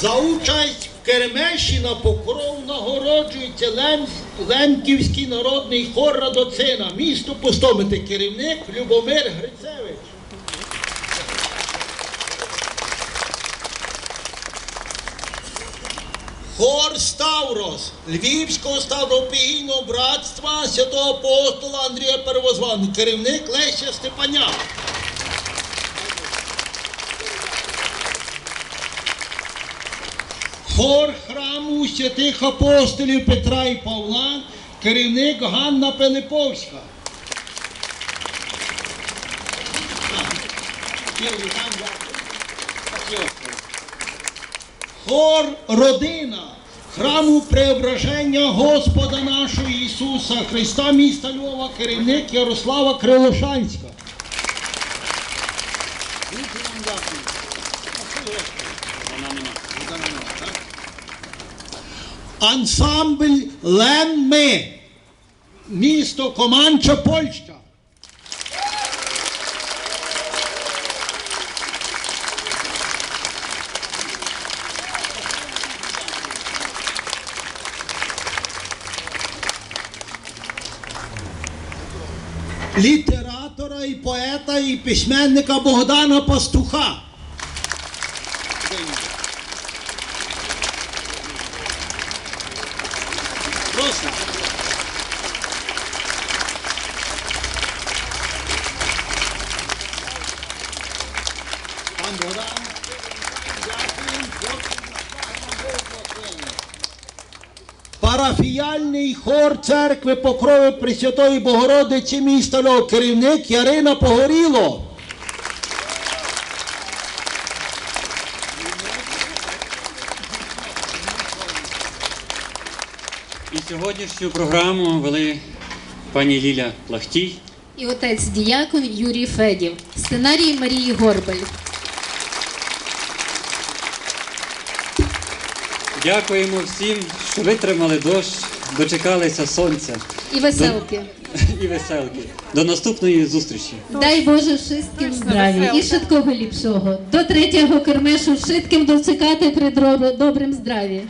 За участь в Керемеші на покров нагороджується Лем... Лемківський народний хор Радоцина. Місто Пустомити. Керівник Любомир Грицевич. Хор Ставрос Львівського ставропігійного братства святого апостола Андрія Первозваного. Керівник Леся Степаняк. Хор храму святих апостолів Петра і Павла, керівник Ганна Пилиповська. Хор родина храму Преображення Господа нашого Ісуса Христа міста Львова, керівник Ярослава Крилошанська. Дуже вам дякую. Ансамбль Лемми. Місто Команча, Польща. Літератора і поета і письменника Богдана Пастуха. Прошу. Пан Богдан. Парафіяльний хор церкви Покрови Пресвятої Богородиці міста Львова. Керівник Ярина Погоріло. І сьогоднішню програму вели пані Ліля Плахтій. І отець діякон Юрій Федів. Сценарій Марії Горбель. Дякуємо всім, що витримали дощ, дочекалися сонця І веселки. і веселки. До наступної зустрічі. Дай Боже wszystkim здраві і швидкого ліпшого. До третього кермешу швидким доцікати при добрим здраві.